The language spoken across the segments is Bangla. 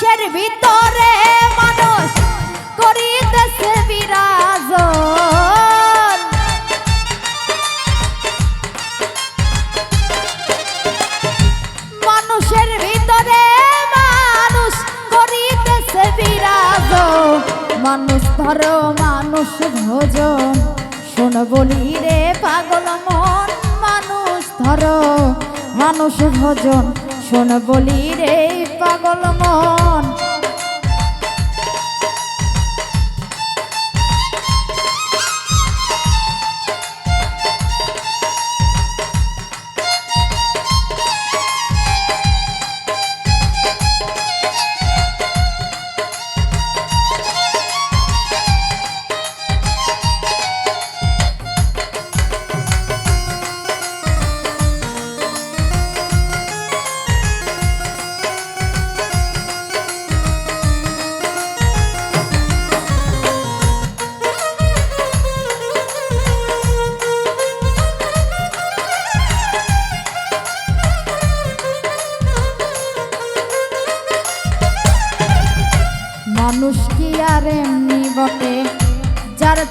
মানুষের ভিতরে মানুষ করিতেছে বিরাজ মানুষের ভিতরে মানুষ করিতেছে বিরাজ মানুষ ধরো, মানুষ ভোজন শোন বলি রে পাগল মন, মানুষ ধরো, মানুষ ভোজন। শোন বলি রে পাগল মন।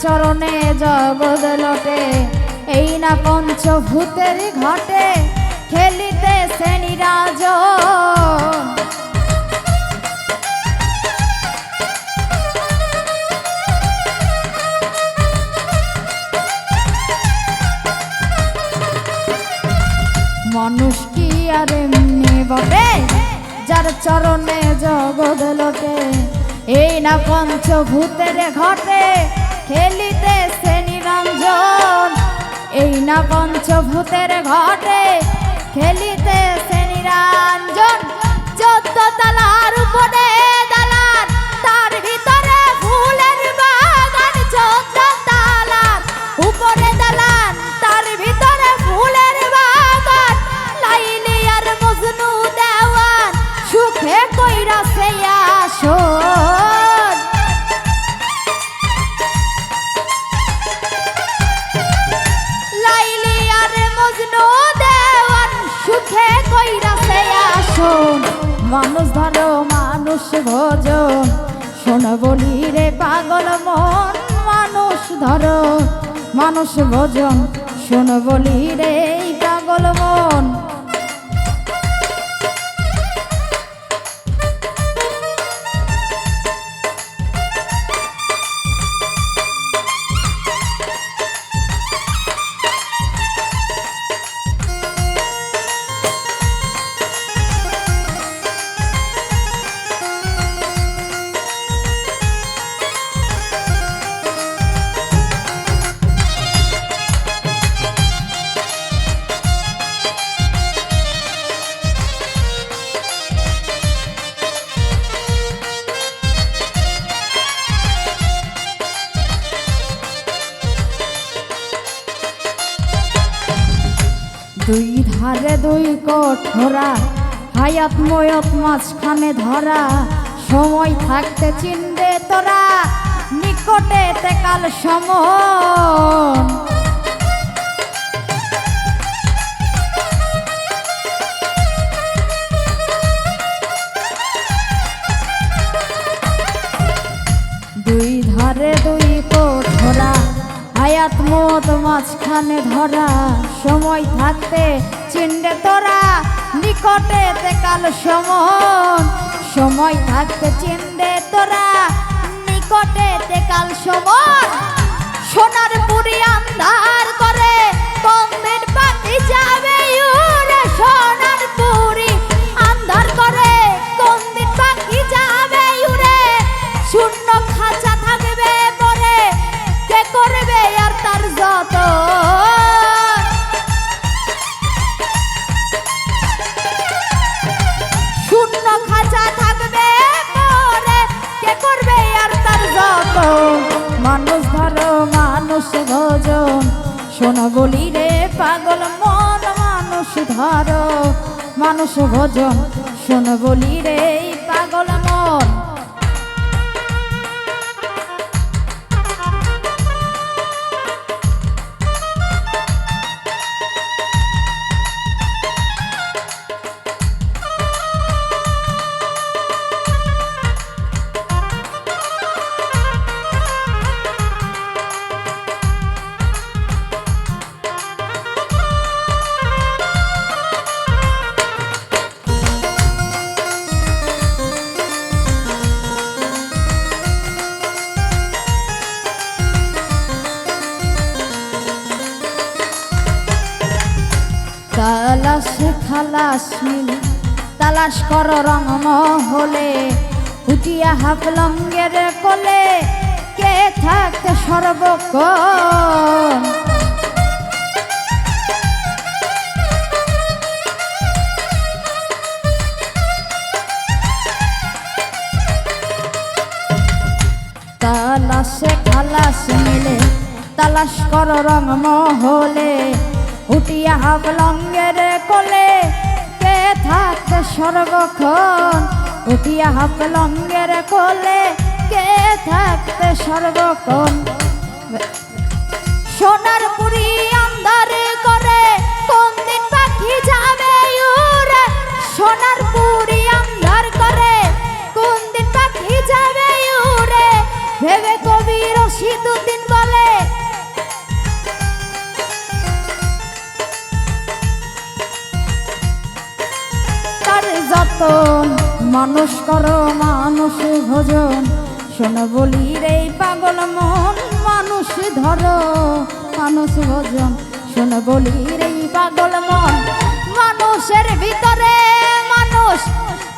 চরণে জগৎ লটে। এই না পঞ্চভূতের ঘটে, খেলিতে শ্রেণীরাজ। মানুষ কি আর এমনি বটে? যার চরণে জগৎ লোটে, এই না পঞ্চভূতের ঘটে। খেলিতে সে নিরঞ্জন। এই না পঞ্চভূতের ঘটে খেলিতে সে নিরঞ্জন। চোদ্দ তালার উপরে মানুষ ধরো মানুষ ভোজ। শোন বলি রে পাগল মন, মানুষ ধরো, মানুষ ভোজন। শোন বলি রে পাগল মন। দুই ধারে দুই কঠোরা হায়াত ময়ত মাঝখানে ধরা, সময় থাকতে চিনবে তোরা, নিকটে তে কাল হায়াত মত মাঝখানে ধরা, সময় থাকতে চিনবে তোরা নিকটে কাল সমন। সময় থাকতে চিনবে তোরা নিকটে কাল সমন। সোনার পুরি আন্ধার করে কমবের পাখি যাবে উড়ে। সোনার পুরি আন্ধার করে কমবের পাখি যাবে উড়ে। শূন্য যত? মানুষ ভোজন। শোনো বলি রে পাগল মন মানুষ ধরো। মানুষ বলি রে পাগল মন তালাশ কর রং হলে উঠিয়া হাফলঙ্গের কোলে, কে থাকতে সর্বক্ষণ? তালাশে খালাস মিলে, তালাশ কর রং মহলে। উঠিয়া হাবলঙ্গের কোলে সর্বক্ষণ উঠিয়া হাবলঙ্গের কোলে কে থাকতে সর্বক্ষণ? সোনার পুরী আন্ধার যতন মানুষ করো, মানুষ ভোজন। শোন বলি রে পাগল মন, মানুষ ধরো, মানুষ ভোজন। শোন বলি রে পাগল মন, মানুষের ভিতরে মানুষ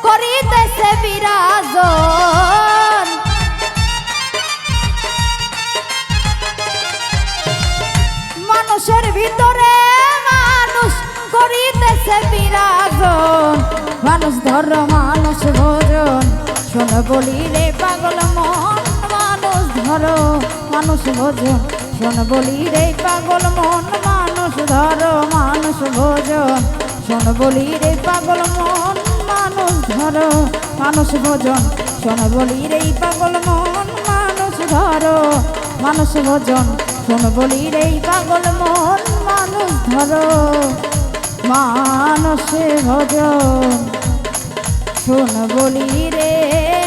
করিতেছে বিরাজন। মানুষের ভিতরে করিতেছে বিরাজন মানুষ ধর মানুষ ভোজন। শোন বলি রে পাগল মন, মানুষ ধর মানুষ ভোজন। শোন বলি রে পাগল মন, মানুষ ধর মানুষ ভোজন। শোন বলি রে পাগল মন, মানুষ ধর মানুষ ভোজন। শোন বলি রে পাগল মন, মানুষ ধর মানুষ ভোজন। শোন বলি রে পাগল মন, মানুষ ধরো মানুষ ভজন শোন বলি রে